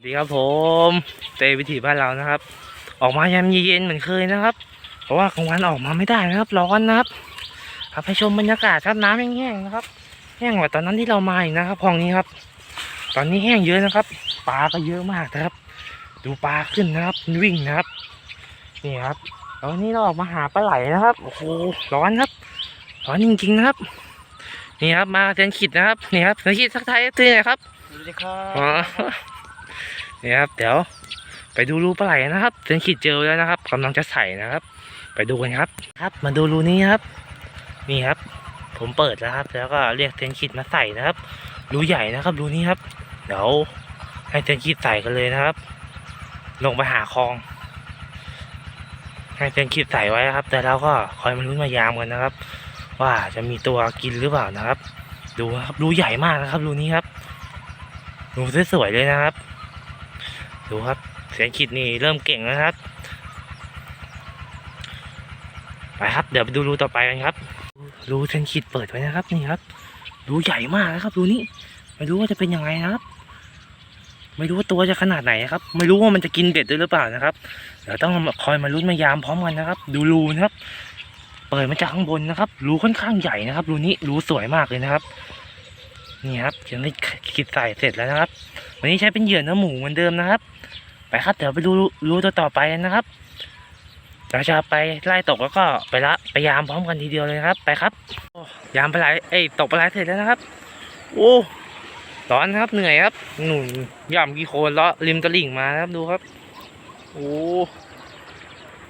สวัสดีครับผมเตวิถีบ้านเรานะครับ ออกมายามเย็นๆเหมือนเคยนะครับ เพราะว่ากลางวันออกมาไม่ได้นะครับ ร้อนนะครับ ครับให้ชมบรรยากาศครับน้ำแห้งๆนะครับ แห้งกว่าตอนนั้นที่เรามาอีกนะครับคลองนี้ครับ ตอนนี้แห้งเยอะนะครับปลาก็เยอะมากนะครับ ดูปลาขึ้นนะครับวิ่งนะครับนี่ครับแล้ววันนี้เราออกมาหาปลาไหลนะครับโอ้โหร้อนครับ ร้อนจริงๆนะครับ นี่ครับมาเทนขิดนะครับนี่ครับเทนขิดสักไทายตื่นหน่อยครับสวัสดีครัอ๋อบ นี่ครับ เดี๋ยวไปดูรูปลาไหลนะครับเซนขีดเจอแล้วนะครับกำลังจะใส่นะครับ ไปดูกันครับ ครับ มาดูรูนี้ครับ นี่ครับ ผมเปิดแล้วครับ แล้วก็เรียกเซนขีดมาใส่นะครับ รูใหญ่นะครับ รูนี้ครับ เดี๋ยวให้เซนขีดใส่กันเลยนะครับ ลงไปหาคลองให้เซนขีดใส่ไว้ครับ แต่เราก็คอยมาลุ้นมายามกันนะครับ ว่าจะมีตัวกินหรือเปล่านะครับ ดูครับรูใหญ่มากนะครับรูนี้ครับดูสวยๆเลยนะครับ ดูครับเสียงขีดนี่เริ่มเก่งแล้วครับ ไปครับ เดี๋ยวไปดูรูต่อไปกันครับ รูเซนขีดเปิดไว้นะครับนี่ครับรูใหญ่มากนะครับรูนี้ไม่รู้ว่าจะเป็นยังไงนะครับ ไม่รู้ว่าตัวจะขนาดไหนนะครับ ไม่รู้ว่ามันจะกินเบ็ดด้วยหรือเปล่านะครับเดี๋ยวต้องคอยมาลุ้นมายามพร้อมกันนะครับ ดูรูนะครับ เปิดมาจากข้างบนนะครับ รูค่อนข้างใหญ่นะครับ รูนี้รูสวยมากเลยนะครับนี่ครับยังได้ขีดใส่เสร็จแล้วนะครับ วันนี้ใช้เป็นเหยื่อเนื้อหมูเหมือนเดิมนะครับ ไปครับ เดี๋ยวไปดูรูตัวต่อไปนะครับ เราจะไปไล่ตกแล้วก็ไปละไปยามพร้อมกันทีเดียวเลยครับ ไปครับยามปลาไหลเอ้ยตกปลาไหลเสร็จแล้วนะครับ โอ้ร้อนครับเหนื่อยครับหนุนย่ำกี่โคนเลาะริมตะลิ่งมาครับดูครับ โอ้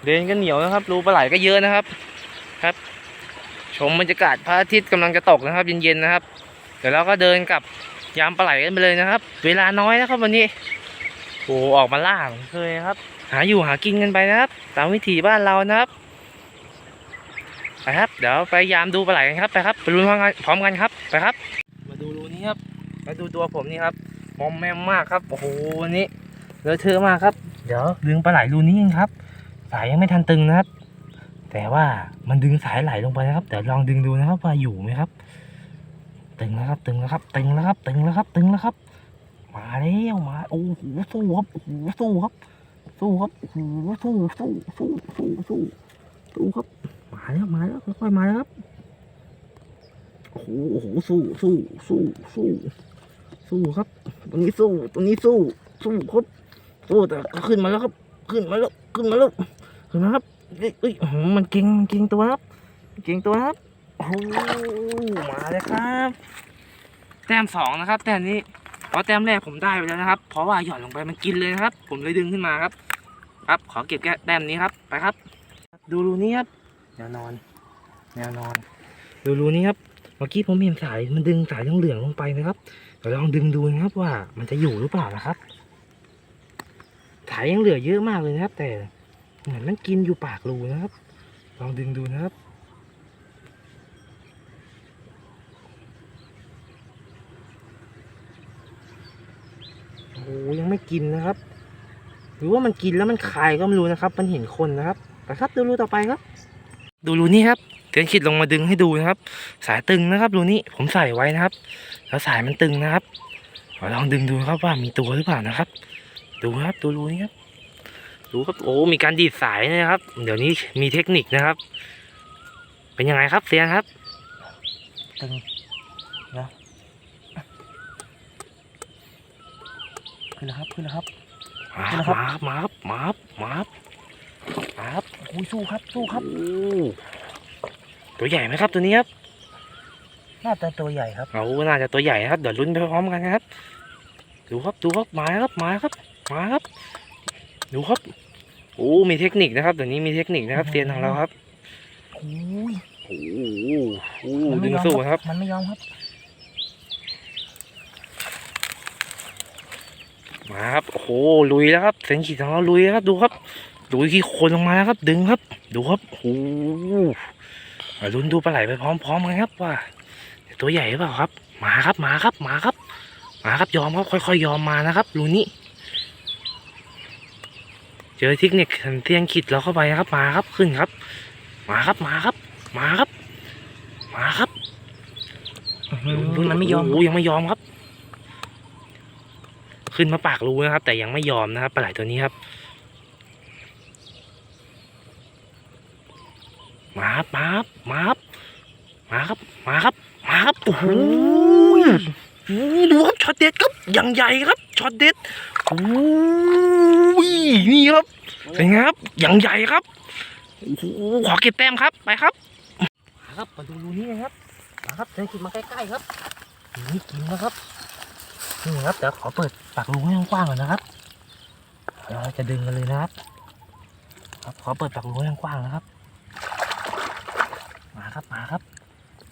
เดินก็เหนียวนะครับ รูปลาไหลก็เยอะนะครับ ครับ ชมบรรยากาศพระอาทิตย์กำลังจะตกนะครับ เย็นๆนะครับ เดี๋ยวเราก็เดินกับยามปลาไหลกันไปเลยนะครับ เวลาน้อยนะครับวันนี้ โอ้ออกมาล่าเหมือนเคยครับ หาอยู่หากินกันไปนะครับ ตามวิถีบ้านเรานะครับไปครับเดี๋ยวไปยามดูปลาไหลกันครับไปครับไปลุ้นพร้อมกันพร้อมกันครับไปครับ มาดูรูนี้ครับมาดูตัวผมนี่ครับมอมแมมมากครับโอ้โหวันนี้เลอะเทอะมากครับ เดี๋ยวดึงปลาไหลรูนี้เองครับ สายยังไม่ทันตึงนะครับ แต่ว่ามันดึงสายไหลลงไปนะครับเดี๋ยวลองดึงดูนะครับว่าอยู่ไหมครับ ตึงแล้วครับตึงแล้วครับ ตึงแล้วครับ ตึงแล้วครับตึงแล้วครับ มาแล้วมาโอ้โหสู้ครับโอ้โหสู้ครับ สู้ครับโอ้โหสู้สู้สู้สู้สู้สู้ครับมาแล้วมาแล้วค่อยๆมาแล้วครับโอ้โหโอ้โหสู้สู้สู้สู้สู้ครับ ตรงนี้สู้ตรงนี้สู้สู้ครับสู้แต่ก็ขึ้นมาแล้วครับ ขึ้นมาแล้วขึ้นมาแล้วขึ้นมาครับเอ้ยเอ้ยโอ้โหมันเก่งมันเก่งตัวครับเก่งตัวครับโอ้โหมาเลยครับ แต้มสองนะครับ แต้มนี้ ราะแต้มแรกผมได้ไปแล้วนะครับ เพราะว่าหย่อนลงไปมันกินเลยนะครับ ผมเลยดึงขึ้นมาครับ ครับขอเก็บแก้แต้มนี้ครับไปครับ ดูรูนี้ครับแนวนอนแนวนอน ดูรูนี้ครับเมื่อกี้ผมเห็นสายมันดึงสายเหลืองๆลงไปนะครับเดี๋ยวลองดึงดูนะครับว่ามันจะอยู่หรือเปล่านะครับสายยังเหลือเยอะมากเลยนะครับ แต่เหมือนมันกินอยู่ปากรูนะครับ ลองดึงดูนะครับ โอ้โหยังไม่กินนะครับ หรือว่ามันกินแล้วมันคายก็ไม่รู้นะครับ มันเห็นคนนะครับไปครับ ดูรูต่อไปครับ ดูรูนี้ครับเทียนขีดลงมาดึงให้ดูนะครับ สายตึงนะครับรูนี้ผมใส่ไว้นะครับ แล้วสายมันตึงนะครับลองดึงดูครับว่ามีตัวหรือเปล่านะครับ ดูครับดูรูนี้ครับดูครับโอ้มีการดีดสายนะครับ เดี๋ยวนี้มีเทคนิคนะครับ เป็นยังไงครับเซียนครับตึงนะ ขึ้นแล้วครับขึ้นแล้วครับมาขึ้นแล้วคครัรับบมาครับมาครับมาครับมาครับโอ้ยสู้ครับสู้ครับโอ้ตัวใหญ่ไหมครับตัวนี้ครับน่าจะตัวใหญ่ครับเอาน่าจะตัวใหญ่นะครับเดี๋ยวลุ้นไปพร้อมกันนะครับ ดูครับดูครับมาครับมาครับมาครับ ดูครับโอ้มีเทคนิคนะครับเดี๋ยวนี้มีเทคนิคนะครับเซียนของเราครับโอ้ยโอ้โหโอ้มันดึไม่งยอมสู้นะครับ มันไม่ยอมครับ มาครับโอ้โหลุยแล้วครับเซนขีดของเราลุยแล้วครับดูครับลุยขี้โคลนลงมาแล้วครับ ดึงครับ ดูครับโอ้โหมาลุ้นดูปลาไหลไปพร้อมๆกันครับว่าตัวใหญ่หรือเปล่าครับมาครับมาครับมาครับมาครับยอมครับค่อยๆยอมมานะครับรูนี้เจอเทคนิคเทียนขีดเราเข้าไปนะครับมาครับขึ้นครับ มาครับมาครับ มาครับ มาครับมันไม่ยอมโอ้โหยังไม่ยอมครับ ขึ้นมาปากรูนะครับ แต่ยังไม่ยอมนะครับปลาไหลตัวนี้ครับมาครับมาครับมาครับมาครับมาครับมาครับโอ้โหนี่ดูครับช็อตเด็ดครับอย่างใหญ่ครับช็อตเด็ดโอ้ยนี่ครับเป็นไงครับอย่างใหญ่ครับโอ้โหขอเก็บแต้มครับไปครับมาครับมาดูรูนี้นะครับมาครับเดินขึ้นมาใกล้ๆครับนี่กินนะครับ นี่ครับเดี๋ยวขอเปิดปากรูให้กว้างก่อนนะครับเราจะดึงกันเลยนะครับ ครับขอเปิดปากรูให้กว้างนะครับมาครับมาครับ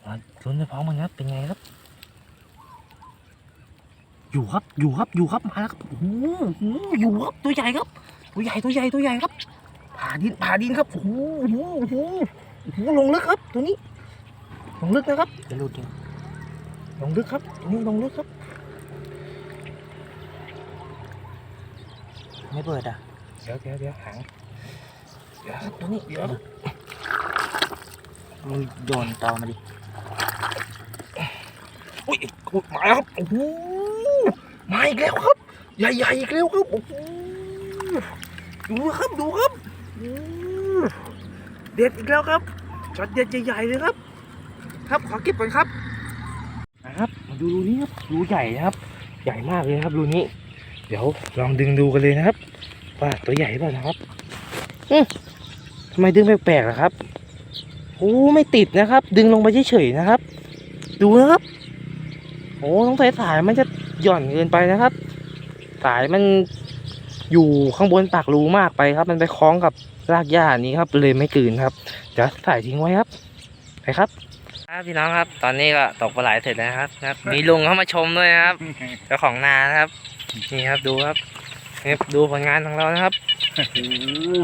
มาลุ้นไปพร้อมกันครับเป็นไงครับ อยู่ครับอยู่ครับอยู่ครับมาแล้วครับโอ้โหอยู่ครับตัวใหญ่ครับ ตัวใหญ่ตัวใหญ่ตัวใหญ่ครับผ่าดินผ่าดินครับโอ้โหโอ้โหโอ้โหลงลึกครับ ตัวนี้ลงลึกนะครับจะหลุดเนี่ยลงลึกครับตัวนี้ลงลึกครับ ไม่เปิดอะ เดี๋ยวเดี๋ยวเดี๋ยวหางเดี๋ยวครับตัวนี้เดี๋ยวมึงโยนตอมาดิ อุ้ยมาแล้วครับโอ้โหมาอีกแล้วครับ ใหญ่ๆอีกแล้วครับโอ้โหดูครับดูครับโอ้โหเด็ดอีกแล้วครับช็อตเด็ดใหญ่ๆเลยครับ ครับขอเก็บก่อนครับนะครับ มาดูรูนี้ครับรูใหญ่นะครับ ใหญ่มากเลยนะครับรูนี้ เดี๋ยวลองดึงดูกันเลยนะครับ ว่าตัวใหญ่เปล่านะครับอืมทำไมดึงแปลกๆล่ะครับโอ้ไม่ติดนะครับ ดึงลงไปเฉยๆนะครับ ดูนะครับโอ้ต้องใส่สายมันจะหย่อนเกินไปนะครับ สายมันอยู่ข้างบนปากรูมากไปครับ มันไปคล้องกับรากหญ้านี้ครับ เลยไม่กลืนครับเดี๋ยวสายทิ้งไว้ครับไปครับครับพี่น้องครับ ตอนนี้ก็ตกปลาไหลเสร็จแล้วนะครับครับ มีลุงเข้ามาชมด้วยนะครับเจ้าของนานะครับ นี่ครับดูครับนี่ครับดูผลงานของเรานะครับโอ้โห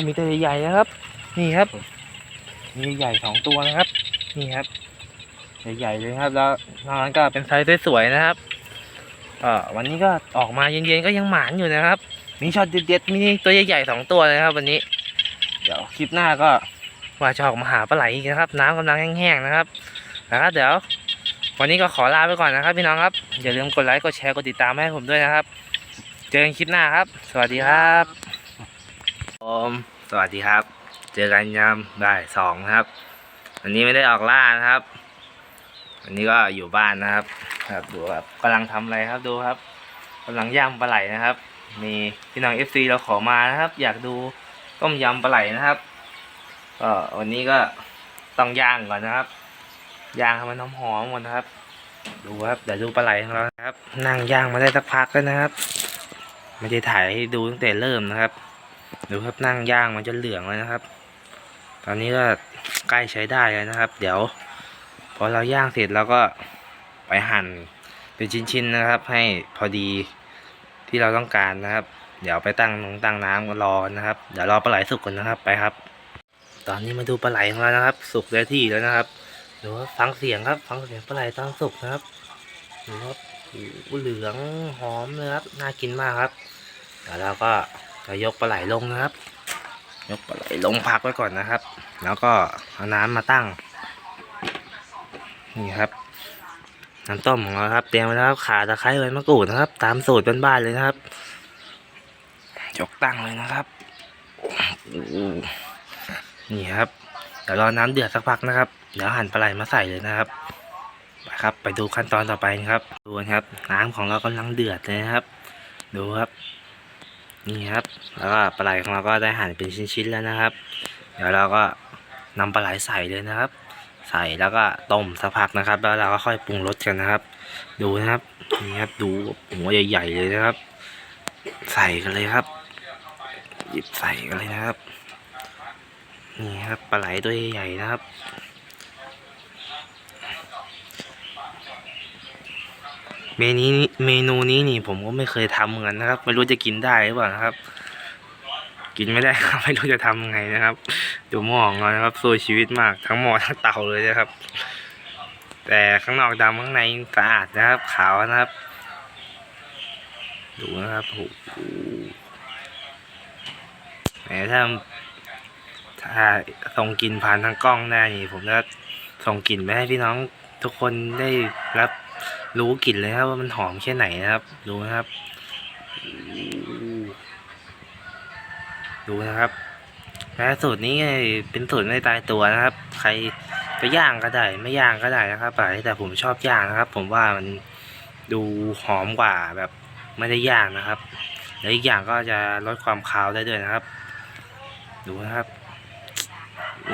มีตัวใหญ่ๆนะครับ นี่ครับ มีใหญ่สองตัวนะครับ นี่ครับ ใหญ่ๆเลยครับ แล้วนอกนั้นก็เป็นไซส์สวยๆนะครับเอ่อวันนี้ก็ออกมาเย็นๆก็ยังหมานอยู่นะครับ มีช็อตเด็ดๆมีตัวใหญ่ๆสองตัวเลยนะครับ วันนี้ เดี๋ยวคลิปหน้าก็ว่าจะออกมาหาปลาไหลอีกนะครับ น้ำกำลังแห้งๆนะครับนะครับเดี๋ยว วันนี้ก็ขอลาไปก่อนนะครับ พี่น้องครับอย่าลืมกดไลค์กดแชร์กดติดตามให้ผมด้วยนะครับ เจอกันคลิปหน้าครับ สวัสดีครับผมสวัสดีครับ เจอกันยามบ่ายสองครับ วันนี้ไม่ได้ออกล่านะครับ วันนี้ก็อยู่บ้านนะครับ ครับดูครับกำลังทำอะไรครับดูครับกำลังย่างปลาไหลนะครับ มีพี่น้องเอฟซีเราขอมานะครับ อยากดูต้มยำปลาไหลนะครับก็วันนี้ก็ต้องย่างก่อนนะครับย่างให้มันหอมๆหมดนะครับ ดูครับเดี๋ยวดูปลาไหลของเรานะครับ นั่งย่างมาได้สักพักแล้วนะครับ ไม่ได้ถ่ายให้ดูตั้งแต่เริ่มนะครับดูครับนั่งย่างมันจะเหลืองแล้วนะครับ ตอนนี้ก็ใกล้ใช้ได้แล้วนะครับ เดี๋ยว พอเราย่างเสร็จเราก็ไปหั่นเป็นชิ้นๆนะครับ ให้พอดีที่เราต้องการนะครับ เดี๋ยวไปตั้งนงตั้งน้ำกันรอนะครับ เดี๋ยวรอปลาไหลสุกก่อนนะครับไปครับ ตอนนี้มาดูปลาไหลของเรานะครับ สุกได้ที่แล้วนะครับดูครับฟังเสียงครับ ฟังเสียงปลาไหลตอนสุกนะครับดูครับอ้โหเหลืองหอมเลยครับน่ากินมากครับ เดี๋ยวเราก็จะยกปลาไหลลงนะครับ ยกปลาไหลลงพักไว้ก่อนนะครับ แล้วก็เอาน้ำมาตั้ง นี่ครับ น้ำต้มของเราครับ เตรียมไว้แล้วครับข่าตะไคร้ใบมะกรูดนะครับ ตามสูตรบ้านๆเลยนะครับ ยกตั้งเลยนะครับ นี่ครับ เดี๋ยวรอน้ำเดือดสักพักนะครับ เดี๋ยวหั่นปลาไหลมาใส่เลยนะครับไปครับไปดูขั้นตอนต่อไปนะครับดูกันครับน้ำของเรากำลังเดือดเลยนะครับ ดูครับ นี่ครับ แล้วก็ปลาไหลของเราก็ได้หั่นเป็นชิ้นๆแล้วนะครับ เดี๋ยวเราก็นำปลาไหลใส่เลยนะครับ ใส่แล้วก็ต้มสักพักนะครับ แล้วเราก็ค่อยปรุงรสกันนะครับ ดูนะครับ นี่ครับ ดูหัวใหญ่ๆเลยนะครับ ใส่กันเลยครับ หยิบใส่กันเลยนะครับ นี่ครับปลาไหลตัวใหญ่ๆนะครับ เมนูนี้เมนูนี้นี่ผมก็ไม่เคยทำเหมือนกันนะครับ ไม่รู้จะกินได้หรือเปล่านะครับ กินไม่ได้ครับไม่รู้จะทำยังไงนะครับดูหม้อของเรานะครับสู้ชีวิตมากทั้งหม้อทั้งเตาเลยนะครับ แต่ข้างนอกดำข้างในสะอาดนะครับ ขาวนะครับ ดูนะครับโอ้โหแหมถ้าถ้าส่งกลิ่นผ่านทางกล้องได้นี่ผมจะส่งกลิ่นไปให้พี่น้องทุกคนได้รับ รู้กลิ่นเลยครับว่ามันหอมแค่ไหนนะครับดูนะครับ ดูนะครับและสูตรนี้เป็นสูตรไม่ตายตัวนะครับ ใครไปย่างก็ได้ไม่ย่างก็ได้นะครับแต่ผมชอบย่างนะครับ ผมว่ามันดูหอมกว่าแบบไม่ได้ย่างนะครับและอีกอย่างก็จะลดความคาวได้ด้วยนะครับ ดูนะครับ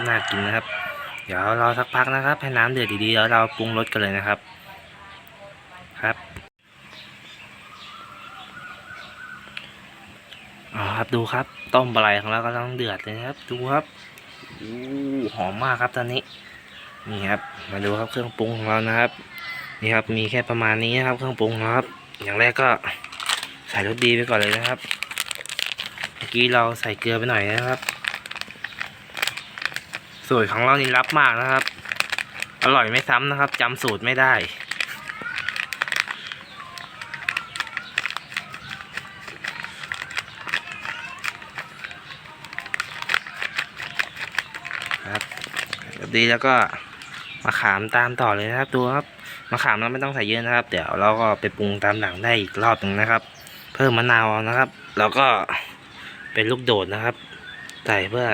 น่ากินนะครับ เดี๋ยวรอสักพักนะครับให้น้ำเดือดดีๆแล้วเราปรุงรสกันเลยนะครับ ครับอ๋อครับดูครับ ต้มปลาไหลของเรากำลังเดือดเลยครับ ดูครับอู้หอมมากครับตอนนี้ นี่ครับ มาดูครับเครื่องปรุงของเรานะครับ นี่ครับมีแค่ประมาณนี้นะครับ เครื่องปรุงครับ อย่างแรกก็ใส่รสดีไปก่อนเลยนะครับ เมื่อกี้เราใส่เกลือไปหน่อยนะครับสูตรของเรานี่รับมากนะครับ อร่อยไม่ซ้ำนะครับจำสูตรไม่ได้ ครับแบบดีแล้วก็มะขามตามต่อเลยนะครับดูครับมะขามเราไม่ต้องใส่เยอะนะครับ เดี๋ยวเราก็ไปปรุงตามหลังได้อีกรอบหนึ่งนะครับ เพิ่มมะนาวเอานะครับ แล้วก็เป็นลูกโดดนะครับ ใส่เพื่อ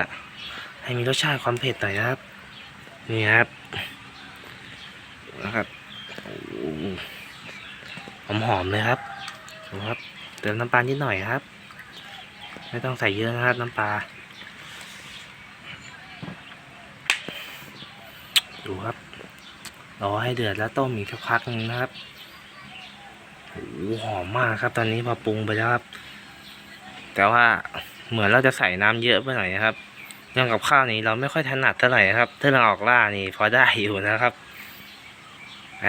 ให้มีรสชาติความเผ็ดหน่อยนะครับ นี่ครับนะครับหอมหอมๆเลยครับดูครับเติมน้ำปลานิดหน่อยครับ ไม่ต้องใส่เยอะนะครับน้ำปลา ดูครับรอให้เดือดแล้วต้มอีกสักพักหนึงนะครับโอ้โหหอมมากครับ ตอนนี้พอปรุงไปแล้วครับ แต่ว่าเหมือนเราจะใส่น้ำเยอะไปหน่อยนะครับเรื่องกับข้าวนี้เราไม่ค่อยถนัดเท่าไหร่ครับ ถ้าเราออกล่านี่พอได้อยู่นะครับ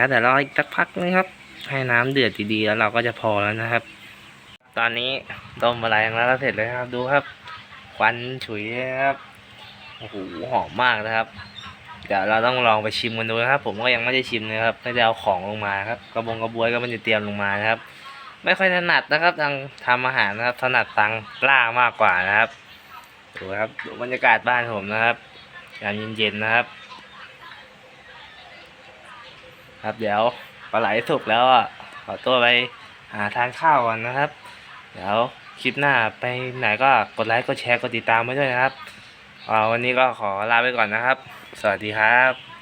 แต่รออีกสักพักนะครับ ให้น้ำเดือดดีๆแล้วเราก็จะพอแล้วนะครับ ตอนนี้ต้มอะไรของเราเสร็จแล้วครับ ดูครับ ควันฉุยครับโอ้โหหอมมากนะครับ เดี๋ยวเราต้องลองไปชิมกันดูนะครับ ผมก็ยังไม่ได้ชิมนะครับไม่ได้เอาของลงมาครับกระบงกระบวยก็ไม่ได้เตรียมลงมานะครับ ไม่ค่อยถนัดนะครับทางทำอาหารนะครับถนัดทางล่ามากกว่านะครับดูครับดูบรรยากาศบ้านผมนะครับยามเย็นๆนะครับ ครับเดี๋ยวปลาไหลสุกแล้วอะขอตัวไปหาทานข้าวก่อนนะครับ เดี๋ยวคลิปหน้าไปไหนก็กดไลค์กดแชร์กดติดตามไว้ด้วยนะครับวันนี้ก็ขอลาไปก่อนนะครับ สวัสดีครับ